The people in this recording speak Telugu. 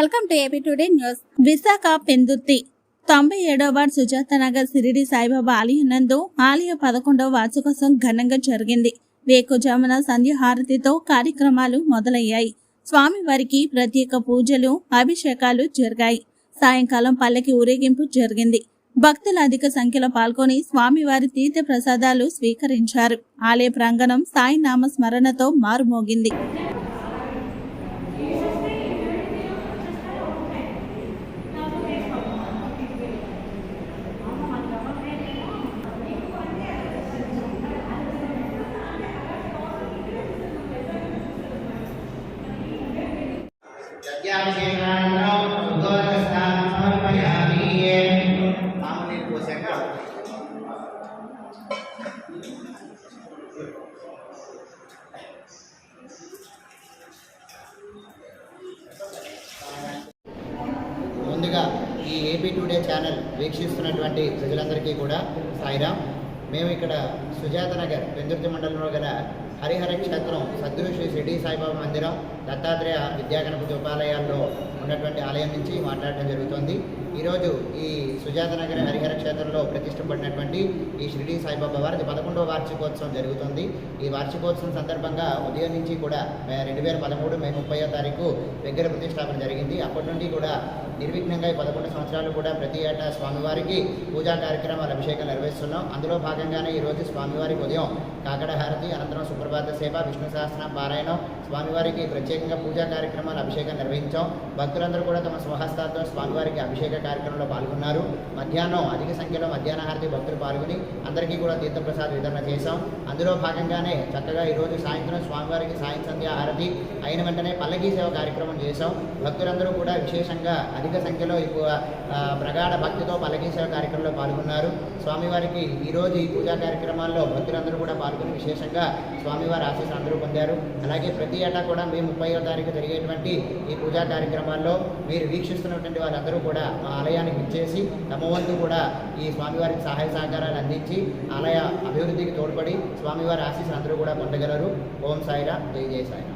Welcome to AP today news. Visakha Pendurthi. తొంభై ఏడవ వార్డు సుజాత నగర్ సిరిడి సాయిబాబా ఆలయం నందు ఆలయ పదకొండవ వార్షికోత్సవం ఘనంగా జరిగింది. వేకుజామున సంధ్య హారతితో కార్యక్రమాలు మొదలయ్యాయి. స్వామివారికి ప్రత్యేక పూజలు అభిషేకాలు జరిగాయి. సాయంకాలం పల్లకి ఊరేగింపు జరిగింది. భక్తులు అధిక సంఖ్యలో పాల్గొని స్వామివారి తీర్థ ప్రసాదాలు స్వీకరించారు. ఆలయ ప్రాంగణం సాయినామ స్మరణతో మారుమోగింది. ముందుగా ఈ ఏపీ టుడే ఛానల్ వీక్షిస్తున్నటువంటి ప్రజలందరికీ కూడా సాయిరామ్ మేము ఇక్కడ సుజాత నగర్ పెందుర్తి మండలంలో గల హరిహర క్షేత్రం సద్గురు శ్రీ షిర్డి సాయిబాబా మందిరం దత్తాత్రేయ విద్యాగణపతి ఉపాలయాల్లో ఉన్నటువంటి ఆలయం నుంచి మాట్లాడడం జరుగుతుంది. ఈరోజు ఈ సుజాతనగర్ హరిహర క్షేత్రంలో ప్రతిష్టపడినటువంటి ఈ షిరిడి సాయిబాబా వారిది పదకొండవ వార్షికోత్సవం జరుగుతుంది. ఈ వార్షికోత్సవం సందర్భంగా ఉదయం నుంచి కూడా రెండు వేల పదమూడు మే ముప్పయో తారీఖు దగ్గర ప్రతిష్టాపన జరిగింది. అప్పటి నుండి కూడా నిర్విఘ్నంగా ఈ పదకొండు సంవత్సరాలు కూడా ప్రతి ఏటా స్వామివారికి పూజా కార్యక్రమాలు అభిషేకం నిర్వహిస్తున్నాం. అందులో భాగంగానే ఈరోజు స్వామివారికి ఉదయం కాకడ హారతి అనంతరం ప్రభాత సేవ విష్ణు సహస్ర పారాయణం. స్వామివారికి ప్రత్యేకంగా పూజా కార్యక్రమాలు అభిషేకం నిర్వహించాం. భక్తులందరూ కూడా తమ స్వహస్తాలతో స్వామివారికి అభిషేక కార్యక్రమంలో పాల్గొన్నారు. మధ్యాహ్నం అధిక సంఖ్యలో మధ్యాహ్న హారతి భక్తులు పాల్గొని అందరికీ కూడా తీర్థప్రసాద్ వితరణ చేశాం. అందులో భాగంగానే చక్కగా ఈరోజు సాయంత్రం స్వామివారికి సాయం సంధ్య హారతి అయిన వెంటనే పల్లకీ సేవ కార్యక్రమం చేశాం. భక్తులందరూ కూడా విశేషంగా అధిక సంఖ్యలో ఎక్కువ ప్రగాఢ భక్తితో పల్లకీ సేవ కార్యక్రమంలో పాల్గొన్నారు. స్వామివారికి ఈరోజు ఈ పూజా కార్యక్రమాల్లో భక్తులందరూ కూడా పాల్గొని విశేషంగా స్వామివారి ఆశీస్సులు అందరూ పొందారు. అలాగే ప్రతి ఏటా కూడా మే ముప్పై తారీఖు జరిగేటువంటి ఈ పూజా కార్యక్రమాల్లో మీరు వీక్షిస్తున్నటువంటి వాళ్ళందరూ కూడా మా ఆలయానికి ఇచ్చేసి తమ వంతు కూడా ఈ స్వామివారికి సహాయ సహకారాలు అందించి ఆలయ అభివృద్ధికి తోడ్పడి స్వామివారి ఆశీస్సులు అందరూ కూడా పొందగలరు. ఓం సాయిరా జై జయ సాయిరా